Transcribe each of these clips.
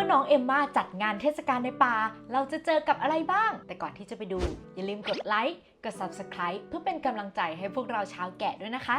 มื่อน้องเอมมาจัดงานเทศกาลในป่า เราจะเจอกับอะไรบ้าง แต่ก่อนที่จะไปดู อย่าลืมกดไลค์ กด Subscribe เพื่อเป็นกำลังใจให้พวกเราชาวแกะด้วยนะคะ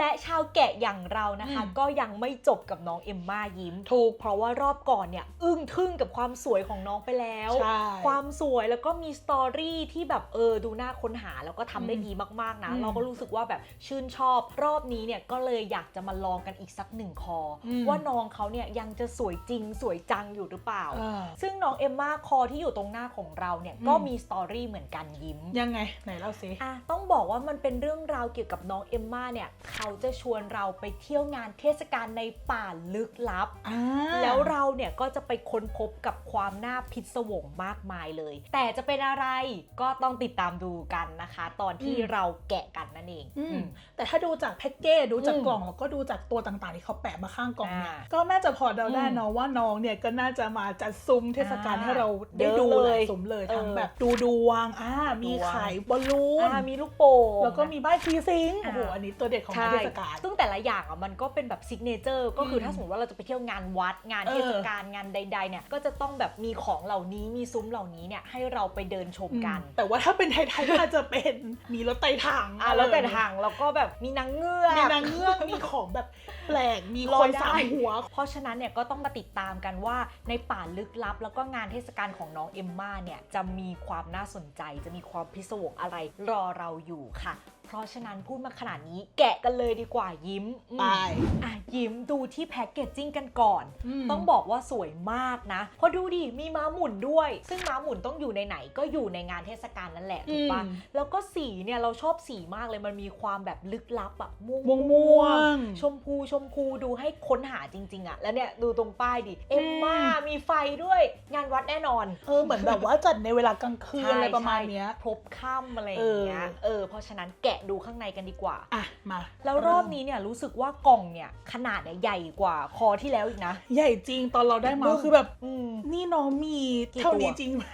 และชาวแกะอย่างเรานะคะอืมก็ยังไม่จบกับน้องเอมมายิ้ม ถูกเพราะว่ารอบก่อนเนี่ย อึ้งทึ่งกับความสวยของน้องไปแล้วใช่ความสวยแล้วก็มีสตอรี่ที่แบบเออดูน่าค้นหาแล้วก็ทำได้อืมดีมากๆนะอืมเราก็รู้สึกว่าแบบชื่นชอบรอบนี้เนี่ยก็เลยอยากจะมาลองกันอีกสักหนึ่งคออมว่าน้องเขาเนี่ยยังจะสวยจริงสวยจังอยู่หรือเปล่าเออซึ่งน้องเอมมาคอที่อยู่ตรงหน้าของเราเนี่ยอืมก็มีสตอรี่เหมือนกันยิ้ม ยังไงไหนเล่าสิอะต้องบอกว่ามันเป็นเรื่องราวเกี่ยวกับน้องเอมมาเนี่ยเขาจะชวนเราไปเที่ยวงานเทศกาลในป่าลึกลับอ่าแล้วเราเนี่ยก็จะไปค้นพบกับความน่าพิศวงมากมายเลย แต่จะเป็นอะไรก็ต้องติดตามดูกันนะคะ ตอนที่เราแกะกันนั่นเองอือืมมแต่ถ้าดูจากแพ็กเกจดูจากอืมกล่องแล้วก็ดูจากตัวต่างๆที่เขาแปะมาข้างกล่องเนี่ยอ่าก็น่าจะพอเดาได้อืมเนาะว่าน้องเนี่ยก็น่าจะมาจัดซุ้มเทศกาลอ่าให้เราได้ดูเยอะหเลยลายซุ้มเลยเออทั้งแบบดูดวงอ่ามีดวงขายบอลลูนอ่ามีลูกโป่งแล้วก็มีบ้านฟรีซิงค์อ่าโอ้โหอันนี้ตัวเด็ดของใช่งานเทศกาลซึ่งแต่ละอย่างอะมันก็เป็นแบบซิกเนเจอร์ก็คืออมถ้าสมมติว่าเราจะไปเที่ยวงานวัดงานเออเทศกาลงานใด ๆ เนี่ย ก็จะต้องแบบมีของเหล่านี้มีซุ้มเหล่านี้เนี่ยให้เราไปเดินชมกัน แต่ว่าถ้าเป็นไทยๆก็อาจจะเป็นมีรถไต่ถังอะแล้วแต่ทางแล้วก็แบบมีนางเงือกมีนางเงือกมีของแบบแปลกมีลคอยนได้สามหัว เพราะฉะนั้นเนี่ยก็ต้องมาติดตามกันว่าในป่าลึกลับ แล้วก็งานเทศกาลของน้องเอมมาเนี่ยจะมีความน่าสนใจจะมีความพิศวงอะไรรอเราอยู่ค่ะ เพราะฉะนั้นพูดมาขนาดนี้ แกะกันเลยดีกว่ายิ้มอืมไปอะยิ้มดูที่แพ็กเกจจิ้งกันก่อนมต้องบอกว่าสวยมากนะ เพราะดูดิมีม้าหมุนด้วย ซึ่งม้าหมุนต้องอยู่ในไหนๆก็อยู่ในงานเทศกาลนั่นแหละถูกปะอืมแล้วก็สีเนี่ยเราชอบสีมากเลยมันมีความแบบลึกลับอะม่วงม่วงม่วงชมพูชมพูดูให้ค้นหาจริง ๆอะแล้วเนี่ยดูตรงป้ายดิเอ็มมามีไฟด้วยงานวัดแน่นอนเออเหมือนแบบว่าจัดในเวลากลางคืนอะไรประมาณเนี้ยพบค่ำอะไรอย่างเงี้ยเออเออเพราะฉะนั้นแกะดูข้างในกันดีกว่า อะมา แล้วรอบนี้เนี่ยรู้สึกว่ากล่องเนี่ยขนาดเนี่ยใหญ่กว่าคอที่แล้วอีกนะ ใหญ่จริงตอนเราได้มาบึ้มคือแบบอืม นี่น้องมีกี่เท่าตัวนี้จริงไหม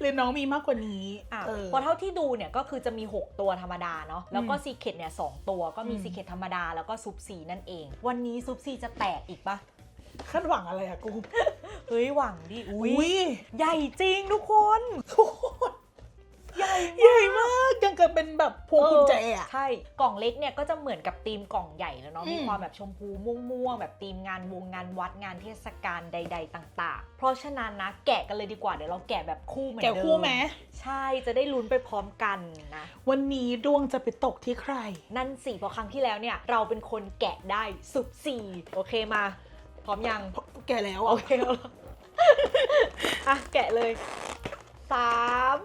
หรือน้องมีมากกว่านี้อะเออ เพราะเท่าที่ดูเนี่ยก็คือจะมี 6 ตัวธรรมดาเนาะแล้วก็อืมซีเคทเนี่ยสองตัวก็มีอืม ซีเคทธรรมดาแล้วก็ซุปซีนั่นเอง วันนี้ซุปซีจะแตกอีกปะคาดหวังอะไรอะกูเฮ้ยหวังดิอุ้อุ้ยยใหญ่จริงทุกคน ทุกคน ใหญ่ใหญ่มากยังกับเป็นแบบพวงกุญแจอะใช่ กล่องเล็กเนี่ยก็จะเหมือนกับธีมกล่องใหญ่แล้วเนาะอืมมีความแบบชมพูม่วงๆแบบธีมงานวงงานวัดงานเทศกาลใด ๆ ต่าง ๆ เพราะฉะนั้นนะแกะกันเลยดีกว่าเดี๋ยวเราแกะแบบคู่เหมือนแกเดิมคู่ไหมใช่จะได้ลุ้นไปพร้อมกันนะวันนี้ดวงจะไปตกที่ใคร นั่นสิเพราะครั้งที่แล้วเนี่ยเราเป็นคนแกะได้สุดสี่โอเคมา พร้อมยังแกแล้วโออะเคเอาละอะแกะเลยสาม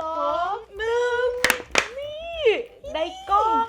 สองหนึ่งนี่ ได้กล้อง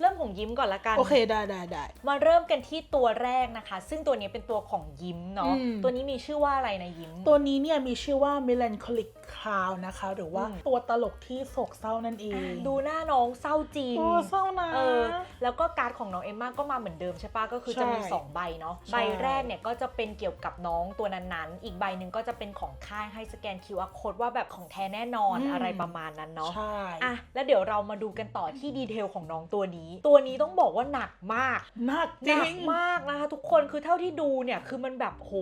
เริ่มของยิ้มก่อนละกัน โอเคได้ได้ได้มาเริ่มกันที่ตัวแรกนะคะ ซึ่งตัวนี้เป็นตัวของยิ้มเนาะอืมตัวนี้มีชื่อว่าอะไรนะยิ้ม ตัวนี้เนี่ยมีชื่อว่า melancholic clown นะคะ หรือว่าอืมตัวตลกที่โศกเศร้านั่นเองอะดูหน้าน้องเศร้าจริงโอ้เศร้านะเออแล้วก็การ์ดของน้องเอมมาก็มาเหมือนเดิมใช่ปะก็คือจะมีใช่2ใบเนาะใช่ใบแรกเนี่ยก็จะเป็นเกี่ยวกับน้องตัวนั้นๆ อีกใบหนึ่งก็จะเป็นของค่ายให้สแกน QR code ว่าแบบของแท้แน่นอนอะไรประมาณนั้นเนาะ ใช่ อะแล้วเดี๋ยวเรามาดูกันต่อที่ดีเทลของน้องตัวนี้ตัวนี้ต้องบอกว่าหนักมากหนักหจรินักง มากนะคะทุกคนคือเท่าที่ดูเนี่ยคือมันแบบโห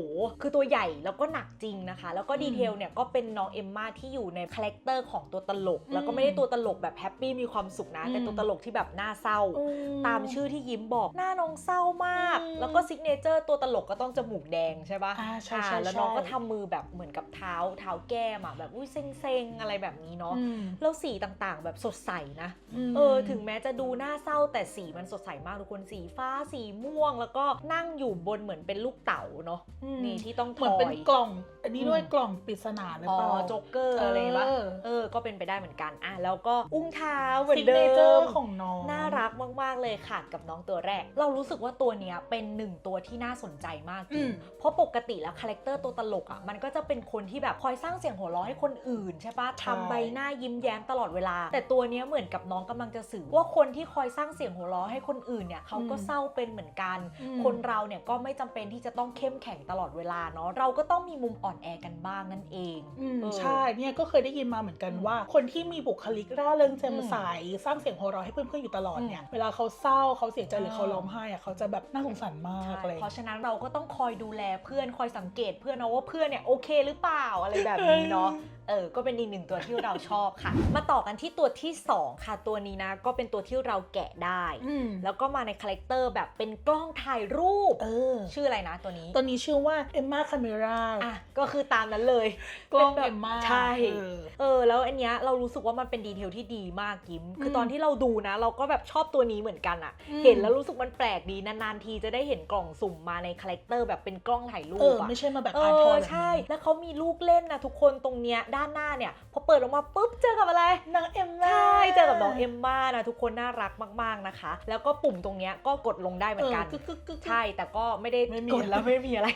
คือตัวใหญ่แล้วก็หนักจริงนะคะ แล้วก็อืมดีเทลเนี่ยก็เป็นน้องเอมมาที่อยู่ในคาแรคเตอร์ของตัวตลก แล้วก็อืมไม่ได้ตัวตลกแบบแฮปปี้มีความสุขนะ แต่อืมตัวตลกที่แบบน่าเศร้าอืตามชื่อที่ยิ้มบอกหน้าน้องเศร้ามาก อืมแล้วก็ซิกเนเจอร์ตัวตลกก็ต้องจมูกแดงใช่ปะอ่าใช่อ่าใช่แล้วใช่น้องก็ทำมือแบบเหมือนกับเท้าเท้าแก้มอะแบบอุ้ยเซ็งๆอะไรแบบนี้เนาะอืมแล้วสีต่างๆ แบบสดใสนะมเออ ถึงแม้จะดูน่าเศร้าแต่สีมันสดใสมากทุกคนสีฟ้าสีม่วง แล้วก็นั่งอยู่บนเหมือนเป็นลูกเต๋าเนาะอืมนี่ที่ต้องเหมือนเป็นทอยกล่อง อันนี้ด้วยอืมกล่องปริศนาหรืออ๋อเปล่าโจ๊กเกอร์อะไรปะเออเออ ก็เป็นไปได้เหมือนกันอะแล้วก็อุ้งเท้าเหมือซินกเดิเนเจอมร์ของน้องน่ารักมาก ๆ เลยค่ะกับน้องตัวแรก เรารู้สึกว่าตัวเนี้ยเป็นหนึ่งตัวที่น่าสนใจมากจริงอืมเพราะปกติแล้วคาแรคเตอร์ตัวตลกอะมันก็จะเป็นคนที่แบบคอยสร้างเสียงหัวเราะให้คนอื่นใช่ปะใช่ทำใบหน้ายิ้มแย้มตลอดเวลา แต่ตัวเนี้ยเหมือนกับน้องกำลังจะสื่อว่าคนที่คอยสร้างเสียงหัวเราะให้คนอื่นเนี่ยเขาก็อืมเศร้าเป็นเหมือนกันอืมคนเราเนี่ยก็ไม่จำเป็นที่จะต้องเข้มแข็งตลอดเวลาเนาะเราก็ต้องมีมุมอ่อนแอกันบ้างนั่นเองอืมเออใช่เนี่ยก็เคยได้ยินมาเหมือนกันอืมว่า คนที่มีบุคลิกร่าเริงแจ่มอืมใสสร้างเสียงหัวเราะให้เพื่อนๆอยู่ตลอดเนี่ยอืมเวลาเขาเศร้าเขาเสียใจหรือเออเขาร้องไห้อะเขาจะแบบน่าสงสารมากใช่เลยเพราะฉะนั้นเราก็ต้องคอยดูแลเพื่อนคอยสังเกตเพื่อนนะว่าเพื่อนเนี่ยโอเคหรือเปล่าอะไรแบบนี้เนาะเออ ก็เป็นอีกหนึ่งตัวที่เราชอบค่ะ มาต่อกันที่ตัวที่ 2 ค่ะ ตัวนี้นะ ก็เป็นตัวที่เราแกะได้อืมแล้วก็มาในคาแรคเตอร์แบบเป็นกล้องถ่ายรูปเออชื่ออะไรนะตัวนี้ ตัวนี้ชื่อว่าเอมมาคาเมราอะก็คือตามนั้นเลย กล้องป็นแบบเอมมาใช่เออเออ แล้วอันเนี้ยเรารู้สึกว่ามันเป็นดีเทลที่ดีมากยิ้มคืออมตอนที่เราดูนะ เราก็แบบชอบตัวนี้เหมือนกันอะอืมเห็นแล้วรู้สึกมันแปลกดีนานๆทีจะได้เห็นกล่องสุ่มมาในคาแรคเตอร์แบบเป็นกล้องถ่ายรูเอปออะไม่ใช่มาแบบเออาร์ทออยแบบใช่นี้แล้วเขามีลูกเล่นนะทุกคนตรงเนี้ยด้านหน้าเนี่ยพอเปิดออกมาปุ๊บเจอกับอะไรนางเอมมาใช่เจอกับน้องเอมม่านะทุกคนน่ารักมากๆนะคะ แล้วก็ปุ่มตรงเนี้ยก็กดลงได้เหมือนกันกึกกึกกึกใช่ แต่ก็ไม่ได้ไม่มีกดแล้วไม่มีอะไร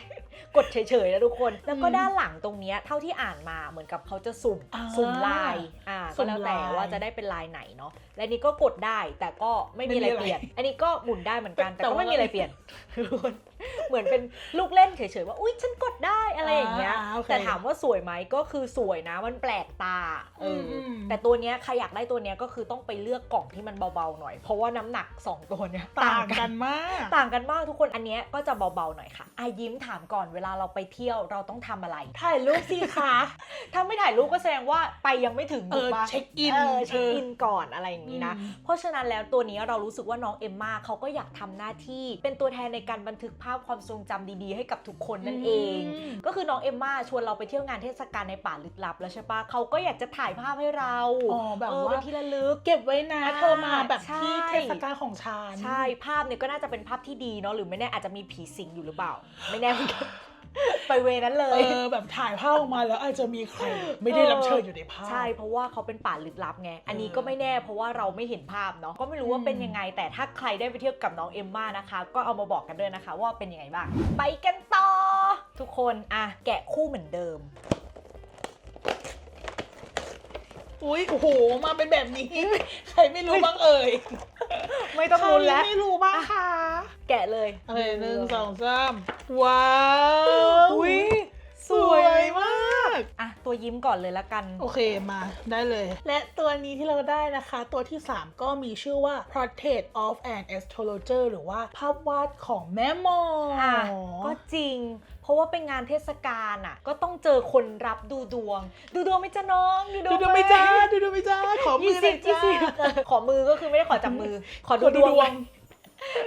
กดเฉยๆนะทุกคน แล้วก็อืมด้านหลังตรงเนี้ยเท่าที่อ่านมาเหมือนกับเขาจะสุ่มอ่าสุ่มลายอ่าสุ่ก็มแล้วแต่ลายว่าจะได้เป็นลายไหนเนาะ และนี่ก็กดได้แต่ก็ไม่มีอะไรไม่มีอะไรเปลี่ยน อันนี้ก็หมุนได้เหมือนกัน แต่แต่ก็ว่าไม่มีอะไรเปลี่ยนทุกคน เหมือนเป็นลูกเล่นเฉยๆว่า อุ้ยฉันกดได้อะไรอย่างเงี้ย อ่าโอเค แต่ถามว่าสวยไหมก็คือสวยนะ มันแปลกตาเอออม แต่ตัวเนี้ยใครอยากได้ตัวเนี้ยก็คือต้องไปเลือกกล่องที่มันเบาๆหน่อย เพราะว่าน้ำหนัก2ตัวเนี้ยต่างกันมาก ต่างกันมากทุกคนอันเนี้ยก็จะเบาๆหน่อยค่ะอายิ้มถามก่อนเวลาเราไปเที่ยวเราต้องทำอะไร ถ่ายรูปสิคะ ถ้าไม่ถ่ายรูปก็แสดงว่าไปยังไม่ถึงเออถูกปะเช็คอินเออเช็คเอออิอินก่อนอะไรอย่างนี้นะ อืม เพราะฉะนั้นแล้วตัวนี้เรารู้สึกว่าน้องเอมมาเขาก็อยากทำหน้าที่ เป็นตัวแทนในการบันทึกภาพความทรงจำดีๆ ให้กับทุกคนนั่นเองมก็คือน้องเอมมาชวนเราไปเที่ยวงานเทศกาลในป่าลึกลับแล้วใช่ปะเขาก็อยากจะถ่ายภาพให้เราอ๋อแบบเออว่าเป็นที่ระลึกเก็บไว้นะอ่าเธอมาแบบใช่ที่เทศกาลของฉันใช่ภาพเนี่ยก็น่าจะเป็นภาพที่ดีเนาะหรือไม่แน่อาจจะมีผีสิงอยู่หรือเปล่า ไม่แน่เหมือนกัน ไปเวนั้นเลเอยอแบบถ่ายภาพออกมาแล้วอาจจะมีใครไม่ได้รับเชิญอยู่ในภาพ ใช่เพราะว่าเขาเป็นป่าลึกลับไง อันนี้เออก็ไม่แน่เพราะว่าเราไม่เห็นภาพเนาะ ก็ไม่รู้ว่าอืมเป็นยังไง แต่ถ้าใครได้ไปเที่ยวกับน้องเอมม่านะคะ ก็เอามาบอกกันด้วยนะคะ ว่าเป็นยังไงบ้าง ไปกันต่อ ทุกคน อะ แกะคู่เหมือนเดิม อุ้ยโอ้โห มาเป็นแบบนี้ ใครไม่รู้บ้างเอ่ยไม่ต้องลุ้นแล้ว ใครไม่รู้บ้างคะแกะเลยโอเคหนึ่งสองสามว้าวอุ้ยสสววยยมาก อะ ตัวยิ้มก่อนเลยละกัน โอเคมาได้เลย และตัวนี้ที่เราได้นะคะ ตัวที่ 3 ก็มีชื่อว่า Portrait of an Astrologer หรือว่าภาพวาดของแม่หมอ อะ ก็จริงเพ ราะว่าเป็นงานเทศกาลอะ ก็ต้องเจอคนรับดูดวง ดูดวงไหม่จ้าน้อง ดูดวดูงดูไม่จ้าดูดูไม่จ้าขอมืยี่อหสิน่บอยยี่จ้าสิบเออขอมือก็คือไม่ได้ขอจับมือ ขอดูขอดูดวงดวง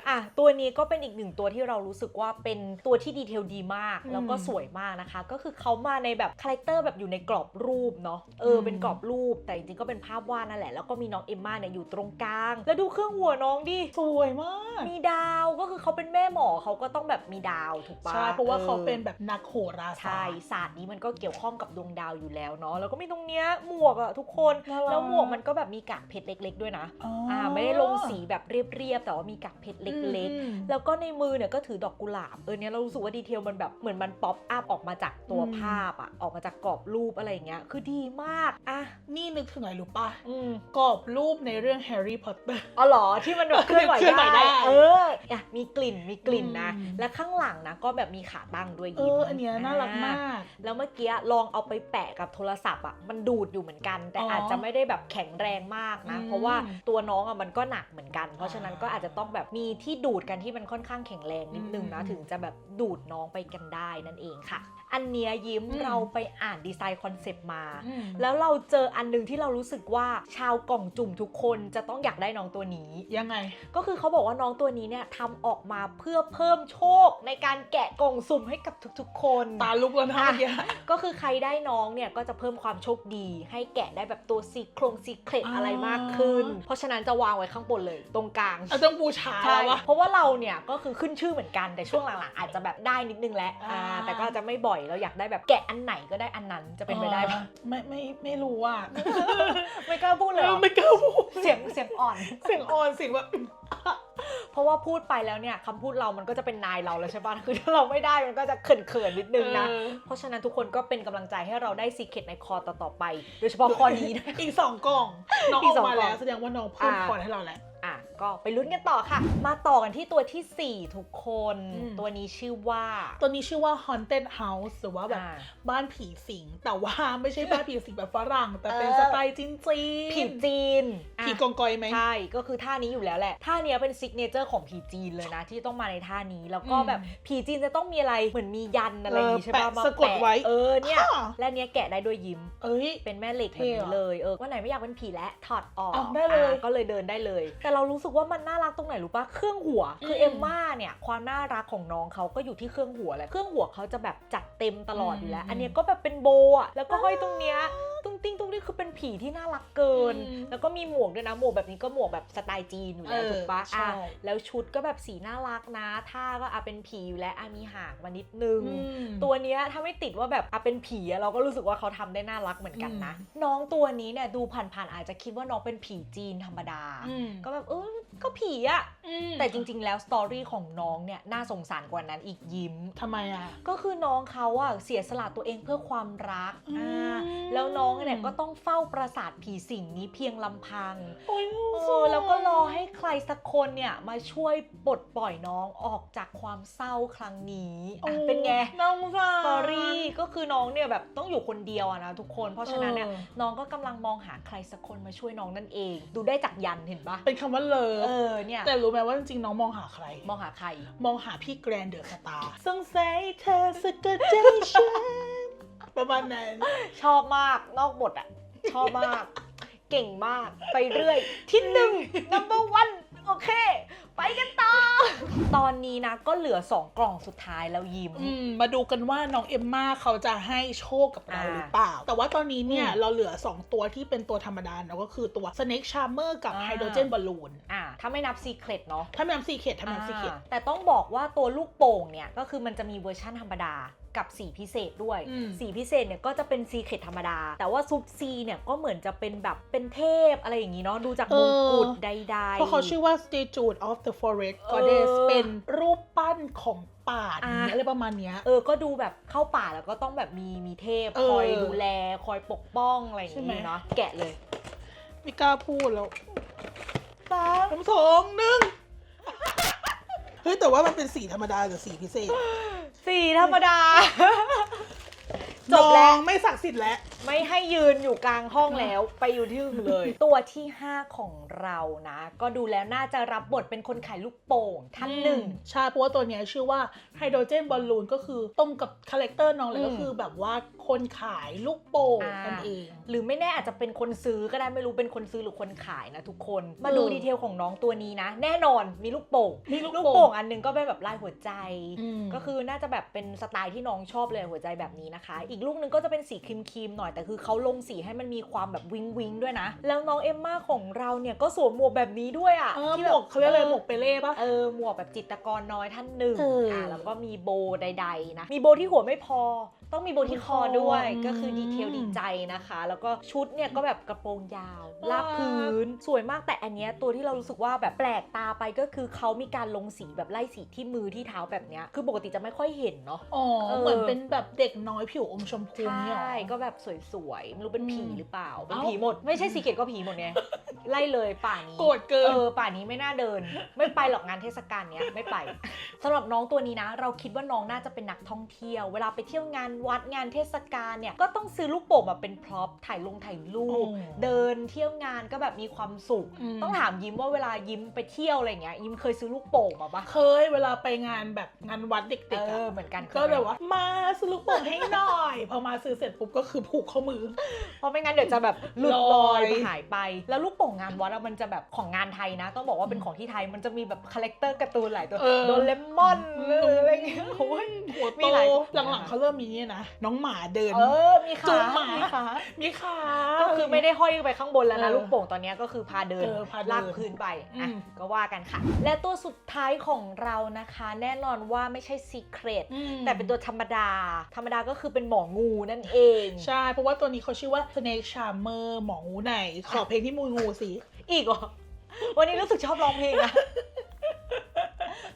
อะตัวนี้ก็เป็นอีกหนึ่งตัวที่เรารู้สึกว่าเป็นตัวที่ดีเทลดีมากอืมแล้วก็สวยมากนะคะ ก็คือเขามาในแบบคาแรคเตอร์แบบอยู่ในกรอบรูปเนาะเอออมเป็นกรอบรูปแต่จริงๆก็เป็นภาพวาดนั่นแหละ แล้วก็มีน้องเอมมาเนี่ยอยู่ตรงกลาง แล้วดูเครื่องหัวน้องดิสวยมาก มีดาวก็คือเขาเป็นแม่หมอเขาก็ต้องแบบมีดาวถูกปะใช่เพราะว่าเขาออเป็นแบบนักโหราศาใช่สตร์ศาสตร์นี้มันก็เกี่ยวข้องกับดวงดาวอยู่แล้วเนาะแล้วก็มีตรงเนี้ยหมวกอะทุกคนน่ารักแล้วหมวกมันก็แบบมีกากเพชรเล็ก ๆ ด้วยนะอ๋ออ่าไม่ได้ลงสีแบบเรียบๆแต่ว่ามีกากเพชรเล็กอืมๆแล้วก็ในมือเนี่ยก็ถือดอกกุหลาบ เออเนี่ยเรารู้สึกว่าดีเทลมันแบบเหมือนมันป๊อปอัพออกมาจากตัวอืมภาพอะออกมาจากกรอบรูปอะไรอย่างเงี้ย คือดีมาก อะ นี่นึกถึงอะไรรู้ปะอืมกรอบรูปในเรื่องแฮร์รี่พอตเตอร์ อ๋อเหรอ ที่มันแบบเคลื่อนไหวเคลื่อนไหวได้ได้ เอออะมีกลิ่น มีกลิ่นนะอืมและข้างหลังนะก็แบบมีขาตั้งด้วยเอยิ้มออันเนี้ยน่ารักมาก แล้วเมื่อกี้ลองเอาไปแปะกับโทรศัพท์อะมันดูดอยู่เหมือนกัน แต่อ๋อออาจจะไม่ได้แบบแข็งแรงมากนะอืมเพราะว่าตัวน้องอะมันก็หนักเหมือนกัน เพราะฉะนั้นอ่าก็อาจจะต้องแบบมีที่ดูดกันที่มันค่อนข้างแข็งแรงนิดนึงนะอืมถึงจะแบบดูดน้องไปกันได้นั่นเองค่ะ อันเนี้ยยิ้มอืมเราไปอ่านดีไซน์คอนเซปต์มาอืมแล้วเราเจออันหนึงที่เรารู้สึกว่าชาวกล่องจุ่มทุกคนจะต้องอยากได้น้องตัวนี้ ยังไง ก็คือเขาบอกว่าน้องตัวนี้เนี่ยทำออกมาเพื่อเพิ่มโชคในการแกะกล่องสุ่มให้กับทุกๆ คนตาลุกแล้วนะอะเมื่อกี้ก็คือใครได้น้องเนี่ยก็จะเพิ่มความโชคดี ให้แกะได้แบบตัวซีโครงซีเครตอ๋อออะไรมากขึ้น เพราะฉะนั้นจะวางไว้ข้างบนเลย ตรงกลางเอาต้องบูชาใช่แล้ววะเพราะว่าเราเนี่ยก็คือขึ้นชื่อเหมือนกันแต่ช่วงหลังๆอาจจะแบบได้นิดนึงแล้วอ่าอ่าแต่ก็จะไม่บ่อยเราอยากได้แบบแกะอันไหนก็ได้อันนั้นจะเป็นไปได้ปะไม่ไม่ไม่รู้อะไม่กล้าพูดเลยเหรอไม่กล้าพูดเสียงเสียงอ่อน เสียงอ่อนเสียงแบบเพราะว่าพูดไปแล้วเนี่ยคำพูดเรามันก็จะเป็นนายเราแล้วใช่ปะคือถ้าเราไม่ได้มันก็จะเขินๆนิดนึงนะเออเพราะฉะนั้นทุกคนก็เป็นกำลังใจให้เราได้ซีเคร็ตในคอต่อๆไป โดยเฉพาะคอนี้นะอีกสองกล่องน้องอีอกสอองกมากล่องแล้วแสดงว่าน้องเพิ่มอ่าพอร์ตให้เราแล้วอะ ก็ไปลุ้นกันต่อค่ะ มาต่อกันที่ตัวทีสี่ 4 ทุกคน อืม ตัวนี้ชื่อว่า ตัวนี้ชื่อว่า haunted house หรือว่าแบบอ่าบ้านผีสิง แต่ว่าไม่ใช่บ้านผีสิงแบบฝรั่ง แต่เป็นเออ สไตล์จีนจีนผีจีนผีอะกองกอยไหม ใช่ ก็คือท่านี้อยู่แล้วแหละ ท่าเนี้ยเป็นซิกเนเจอร์ของผีจีนเลยนะ ที่ต้องมาในท่านี้ แล้วก็อืมแบบผีจีนจะต้องมีอะไรเหมือนมียันอะไรอย่างงี้เออใช่ปะแปะมาสะกดไว้ เออเนี่ย ค่ะและเนี้ยแกะได้ด้วยยิ้ม เอ้ย เป็นแม่เหล็กแบบเท่นี้อะเลยเออวันไหนไม่อยากเป็นผีและถอดออกอ้าวได้เลย อะก็เลยเดินได้เลย แต่เรารู้สึกว่ามันน่ารักตรงไหนรู้ปะเครื่องหัว คือมเอมม่าเนี่ยความน่ารักของน้องเขาก็อยู่ที่เครื่องหัวแหละเครื่องหัวเขาจะแบบจัดเต็มตลอดอยู่แล้วอืมอันเนี้ยก็แบบเป็นโบอะแล้วก็ห้อยตรงเนี้ย ตุ้งติ้งตุ้งติ้งคือเป็นผีที่น่ารักเกินอืมแล้วก็มีหมวกด้วยนะหมวกแบบนี้ก็หมวกแบบสไตล์จีนอยู่แล้วเออถูกปะใช่อะแล้วชุดก็แบบสีน่ารักนะท่าก็อะเป็นผีอยู่แล้วอะมีหางมานิดนึงอืมตัวเนี้ยถ้าไม่ติดว่าแบบอะเป็นผีอะเราก็รู้สึกว่าเขาทำได้น่ารักเหมือนกันนะอืมน้องตัวนี้เนี่ยดูผ่านๆอาจจะคิดว่าน้องเป็นผีจีนธรรมดาอืมก็แบบเออก็ผีอะอืมแต่จริง ๆ แล้วสตอรี่ของน้องเนี่ยน่าสงสารกว่านั้นอีกยิ้มทำไมอะก็คือน้องเขาอะเสียสละตัวเองเพื่อความรักอืมอ่าแล้วน้องเนี่ยก็ต้องเฝ้าปราสาทผีสิงนี้เพียงลำพังโอ้ยเออแล้วก็รอให้ใครสักคนเนี่ยมาช่วยปลดปล่อยน้องออกจากความเศร้าครั้งนี้อะเป็นไงน้องสาสตอรี่ก็คือน้องเนี่ยแบบต้องอยู่คนเดียวอะนะทุกคน เพราะฉะนั้นเนี่ยเออน้องก็กำลังมองหาใครสักคนมาช่วยน้องนั่นเอง ดูได้จากยันเห็นปะเป็นคำว่าเลิเอฟอเนี่ยแต่รู้ไหมว่าจริงๆน้องมองหาใคร มองหาใคร มองหาพี่แกรนเดอร์สตาร์สงสัยเธอสะกดใจฉัน ประมาณนั้นชอบมากนอกบทอะชอบมาก เก่งมากไปเรื่อย ที่หนึ่ง number one โอเคไปกันต่อ ตอนนี้นะก็เหลือ 2 กล่องสุดท้ายแล้วยิ้ม อืมมาดูกันว่าน้องเอมมาเขาจะให้โชคกับเราอ่าหรือเปล่า แต่ว่าตอนนี้เนี่ยอืมเราเหลือ 2 ตัวที่เป็นตัวธรรมดาเนอะก็คือตัว Snake Charmer กับอ่า Hydrogen Balloon อะถ้าไม่นับ Secret เนาะถ้าแมมซีเคทถ้าแมมซีเคทอ่าแต่ต้องบอกว่าตัวลูกโป่งเนี่ย ก็คือมันจะมีเวอร์ชั่นธรรมดากับสีพิเศษด้วย อืม สีพิเศษเนี่ยก็จะเป็นซีเคทธรรมดา แต่ว่าซุปซีเนี่ยก็เหมือนจะเป็นแบบเป็นเทพอะไรอย่างนี้เนาะดูจากมงกุฎใดๆ เพราะเขาชื่อว่า Statue of the Forest เออ Goddess เป็นรูปปั้นของป่าอ่าอะไรประมาณเนี้ย เออ ก็ดูแบบเข้าป่าแล้วก็ต้องแบบมีมีเทพเออคอยดูแล คอยปกป้องอะไรอย่างใช่ไหมนี้เนาะ แกะเลย ไม่กล้าพูดแล้วสามสองหนึ่งเฮ้ยแต่ว่ามันเป็นสีธรรมดาหรือสีพิเศษ สีธรรมดา จบน้แล้อวงไม่ศักดิ์สิทธิ์แล้ว ไม่ให้ยืนอยู่กลางห้องแล้วไปอยู่ที่อื่นเลย ตัวที่ 5 ของเรานะ ก็ดูแล้วน่าจะรับบทเป็นคนขายลูกโป่งท่านหนึ่ง ใช่เพราะว่าตัวเนี้ยชื่อว่าไฮโดรเจนบอลลูนก็คือตรงกับคาแรคเตอร์น้องเลยอืมก็คือแบบว่า คนขายลูกโป่งอ่านั่นเอง หรือไม่แน่อาจจะเป็นคนซื้อก็ได้ไม่รู้เป็นคนซื้อหรือคนขายนะทุกคน มาดูเออดีเทลของน้องตัวนี้นะ แน่นอนมีลูกโป่งมีลูกลูกโป่งโป่งอันหนึงก็เป็นแบบลายหัวใจอืมก็คือน่าจะแบบเป็นสไตล์ที่น้องชอบเลยหัวใจแบบนี้นะคะ อีกลูกหนึงก็จะเป็นสีครีมครีมๆหน่อยแต่คือเขาลงสีให้มันมีความแบบวิงวิงด้วยนะ แล้วน้องเอมม่าของเราเนี่ยก็สวมหมวกแบบนี้ด้วยอะเออที่หมแบบวกเขาเรียกอะไรหมวกเปเล่ปะเออหมวกแบบจิตรกรน้อยท่านหนึ่งเอออ่่ะแล้วก็มีโบใดๆนะมีโบที่หัวไม่พอ ต้องมีโบที่คอด้วยอืมก็คือดีเทลดีใจนะคะ แล้วก็ชุดเนี่ยก็แบบกระโปรงยาวลากพื้น สวยมากแต่อันเนี้ยตัวที่เรารู้สึกว่าแบบแปลกตาไปก็คือเขามีการลงสีแบบไล่สีที่มือที่เท้าแบบเนี้ยคือปกติจะไม่ค่อยเห็นเนาะอ๋อเออเหมือนเป็นแบบเด็กน้อยผิวอมชมพูใชเนี่ยหรอ่ก็แบบสวยๆไม่รู้เป็นผีอืมหรือเปล่าเป็นเอ้าผีหมด ไม่ใช่สีเกตก็ผีหมดไงไล่เลยป่านี้โกรธเกินเออป่านี้ไม่น่าเดิน ไม่ไปหรอกงานเทศกาลเนี้ยไม่ไปสำหรับน้องตัวนี้นะ เราคิดว่าน้องน่าจะเป็นนักท่องเที่ยว เวลาไปเที่ยวงานวัดงานเทศกาลเนี่ยก็ต้องซื้อลูกโป่งมาเป็นพร็อพถ่ายลงถ่ายรูปอ๋อเดินเที่ยวงานก็แบบมีความสุขอืมต้องถามยิ้มว่าเวลายิ้มไปเที่ยวอะไรเงี้ยยิ้มเคยซื้อลูกโป่งมาปะเคยเวลาไปงานแบบงานวัดเด็กเอๆอะอเหมือนกันก็เลยว่ามาซื้อลูกโป่งให้หน่อย พอมาซื้อเสร็จปุ๊บก็คือผูกข้อมือ เพราะไม่งั้นเดี๋ยวจะแบบหลุดลอยลอยไปหายไป แล้วลูกโป่งงานวัดอะมันจะแบบของงานไทยนะ ต้องบอกว่าเป็นของที่ไทยมันจะมีแบบคาแรคเตอร์การ์ตูนหลายตัวเออโดเลมอนหรืออะไรเงี้ยโอ้ยหัว มีโตหลายหลังๆเขาเริ่มมีเนี่ยนะน้องหมาเดินเออมีขาจูงหมาขามีขาก็คือไม่ได้ห้อยไปข้างบนแล้วนะเออลูกโป่งตอนเนี้ยก็คือพาเดินเออพาเดินลากพื้นไปอะอืมก็ว่ากันค่ะ และตัวสุดท้ายของเรานะคะ แน่นอนว่าไม่ใช่ซีเครตอืมแต่เป็นตัวธรรมดา ธรรมดาก็คือเป็นหมองูนั่นเอง ใช่ เพราะว่าตัวนี้เขาชื่อว่า Snake Charmer หมองูไหน ขอเพลงที่มูงูสิ อีกเหรอ วันนี้รู้สึกชอบร้องเพลงอะ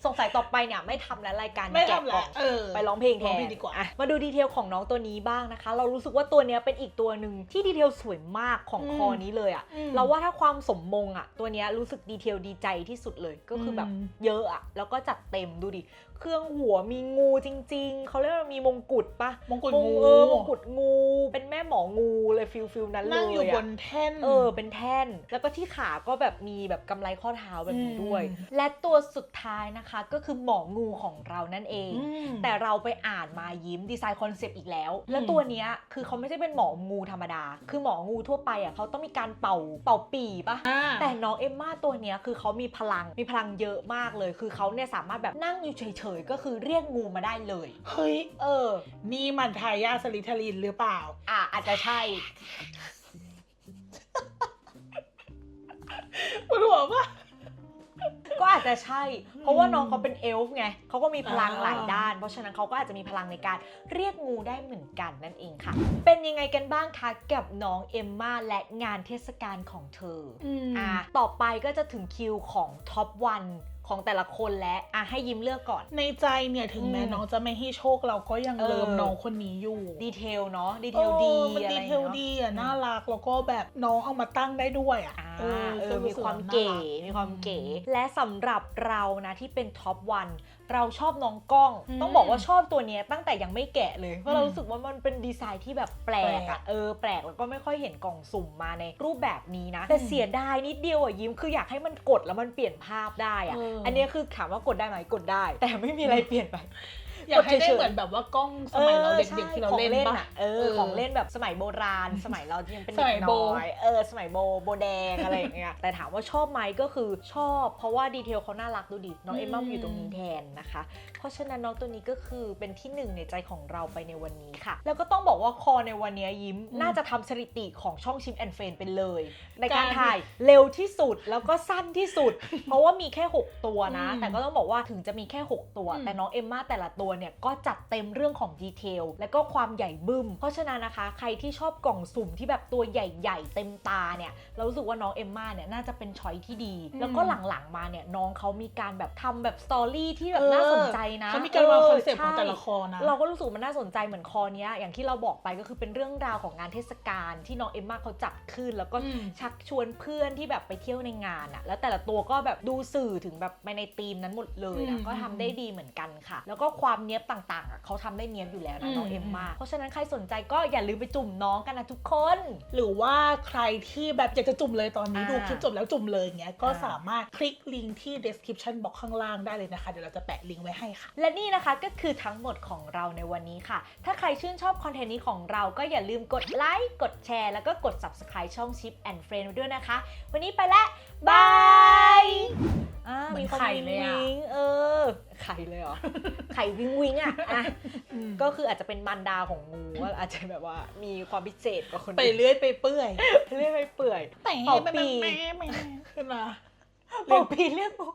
สงสัยต่อไปเนี่ยไม่ทำแล้วรายการไม่แกะทำกล่ละองเออ ไปร้องเพลงแทร้องนเพลงดีกว่า อะมาดูดีเทลของน้องตัวนี้บ้างนะคะ เรารู้สึกว่าตัวเนี้ยเป็นอีกตัวหนึ่งที่ดีเทลสวยมากของคอนี้เลยอะอืม เราว่าถ้าความสมมงอะตัวเนี้ยรู้สึกดีเทลดีใจที่สุดเลยก็คือแบบอืมเยอะอะแล้วก็จัดเต็มดูดิ เครื่องหัวมีงูจริง ๆ เขาเรียกว่ามีมงกุฎปะมงกุฎมงูเออมงกุฎงู เป็นแม่หมองูเลยฟิลฟิลนั้นเลยนั่งอยู่บอะนแท่น เออ เป็นแท่น แล้วก็ที่ขาก็แบบมีแบบกำไรข้อเท้าแบบนี้ด้วยอืมและตัวสุดท้ายนะคะก็คือหมองูของเรานั่นเองอืมแต่เราไปอ่านมายิ้มดีไซน์คอนเซปต์อีกแล้ว แล้วอืมตัวเนี้ยคือเขาไม่ใช่เป็นหมองูธรรมดา คือหมองูทั่วไปอะเขาต้องมีการเป่าเป่าปีปะอ่าแต่น้องเอมม่าตัวเนี้ยคือเขามีพลังมีพลังเยอะมากเลย คือเขาเนี่ยสามารถแบบนั่งอยู่เฉยๆ ก็คือเรียกงูมาได้เลย เฮ้ย เออ นี่มันทายาทสลิทลินหรือเปล่า อะอาจจะใช่ ปวดหัวปะ ก็อาจจะใช่ เพราะว่าน้องอืมเขาเป็นเอลฟ์ไงเขาก็มีพลังอ่าหลายด้าน เพราะฉะนั้นเขาก็อาจจะมีพลังในการเรียกงูได้เหมือนกันนั่นเองค่ะ เป็นยังไงกันบ้างคะกับน้องเอมมาและงานเทศกาลของเธอออืมอะต่อไปก็จะถึงคิวของท็อปวัน ของแต่ละคนแล้วอะให้ยิ้มเลือกก่อน ในใจเนี่ยถึงแม้อืมน้องจะไม่ให้โชคเราก็ยังเออ เลิมน้องคนนี้อยู่ดีเทลเนาะดีเทลดีออมันอะไรดีอย่างเทเงี้ลยเนอะดีอะน่ารักแล้วก็แบบน้องเอามาตั้งได้ด้วยอะอ่าเออเอก็อรู้มีสึกความน่เก๋รัมีความเก๋ และสำหรับเรานะที่เป็นท็อปวัน เราชอบน้องกล้องอืมต้องบอกว่าชอบตัวเนี้ยตั้งแต่ยังไม่แกะเลย เพราะเราอืมรู้สึกว่ามันเป็นดีไซน์ที่แบบแปลกแปลอะกเออแปลกแล้วก็ไม่ค่อยเห็นกล่องสุ่มมาในรูปแบบนี้นะ แต่อืมเสียดายนิดเดียวอะยิ้มคืออยากให้มันกดแล้วมันเปลี่ยนภาพได้อะเอออัอันเนี้ยคือถามว่ากดได้ไหมกดได้ แต่ไม่มีอะไรเปลี่ยนไป อยากให้ได้กดเฉยๆเหมือนแบบว่ากล้องสมัยเราเด็กๆที่เราเล่นของปะอะเอเอออของเล่นแบบสมัยโบราณ สมัยเรายังเป็นสเด็มักยโบน้อยเออสมัยโบโบแดงอะไรอย่างเงี้ยแต่ถามว่าชอบไหมก็คือชอบ เพราะว่าดีเทลเขาน่ารักดูดิน้องเอ็มมาอยู่ตรงนี้แทนนะคะ เพราะฉะนั้นน้องตัวนี้ก็คือเป็นที่หนึ่งในใจของเราไปในวันนี้ค่ะ แล้วก็ต้องบอกว่าคอในวันนี้ยิ้มอืมน่าจะทำสถิติของช่องชิมแอนเฟนไปเลย ในการการถ่ายเร็วที่สุดแล้วก็สั้นที่สุด เพราะว่ามีแค่ 6 ตัวนะอืมแต่ก็ต้องบอกว่าถึงจะมีแค่ 6 ตัวอืมแต่น้องเอมมาแต่ละตัวเนี่ยก็จัดเต็มเรื่องของดีเทลและก็ความใหญ่บึ้ม เพราะฉะนั้นนะคะ ใครที่ชอบกล่องสุ่มที่แบบตัวใหญ่ๆ เต็มตาเนี่ยเรารู้สึกว่าน้องเอมมาเนี่ยน่าจะเป็นช้อยที่ดีอืมแล้วก็หลังๆมาเนี่ยน้องเขามีการแบบทำแบบสตอรี่ที่แบบน่าสนใจนะเขามีการวางคอนเซ็ปต์ของใช่แต่ละคอนะเราก็รู้สึกมันน่าสนใจเหมือนคอเนี้ยอย่างที่เราบอกไปก็คือเป็นเรื่องราวของงานเทศกาลที่น้องเอมมาเขาจัดขึ้น แล้วก็อืมชักชวนเพื่อนที่แบบไปเที่ยวในงานอะแล้วแต่ละตัวก็แบบดูสื่อถึงแบบไปในธีมนั้นหมดเลยนะอืมก็ทำได้ดีเหมือนกันค่ะ แล้วก็ความเนี้ยบต่างๆอะเขาทำได้เนี้ยบอยู่แล้วนะน้องอืมเอมมาเพราะฉะนั้นใครสนใจก็อย่าลืมไปจุ่มน้องกันนะทุกคน หรือว่าใครที่แบบอยากจะจุ่มเลยตอนนี้อ่าดูคลิปจบแล้วจุ่มเลยอย่างเงี้ยก็อ่าสามารถคลิกลิงก์ที่ description box ข้างล่างได้เลยนะคะ เดี๋ยวเราจะแปะลิงก์ไว้ให้ค่ะ และนี่นะคะก็คือทั้งหมดของเราในวันนี้ค่ะ ถ้าใครชื่นชอบคอนเทนต์นี้ของเราก็อย่าลืมกดไลค์กดแชร์แล้วก็กด subscribe ช่อง Chip and Friend ไว้ด้วยนะคะ วันนี้ไปแล้ว บายอ่าเหมือนมีคนไข่วิงเลยอะ วิงเออ ไข่เลยเหรอ ไข่วิงวิงอะอะ ก็คืออาจจะเป็นมันดาของงูว่าอาจจะแบบว่ามีความพิเศษกว่าคนไปอื่นเรื่อยไปเปื่อยเรื่อยไปเปื่อย แต่เป่าแม่ปี แม่แม่ขึ้นมาเป่าปีเรียกงู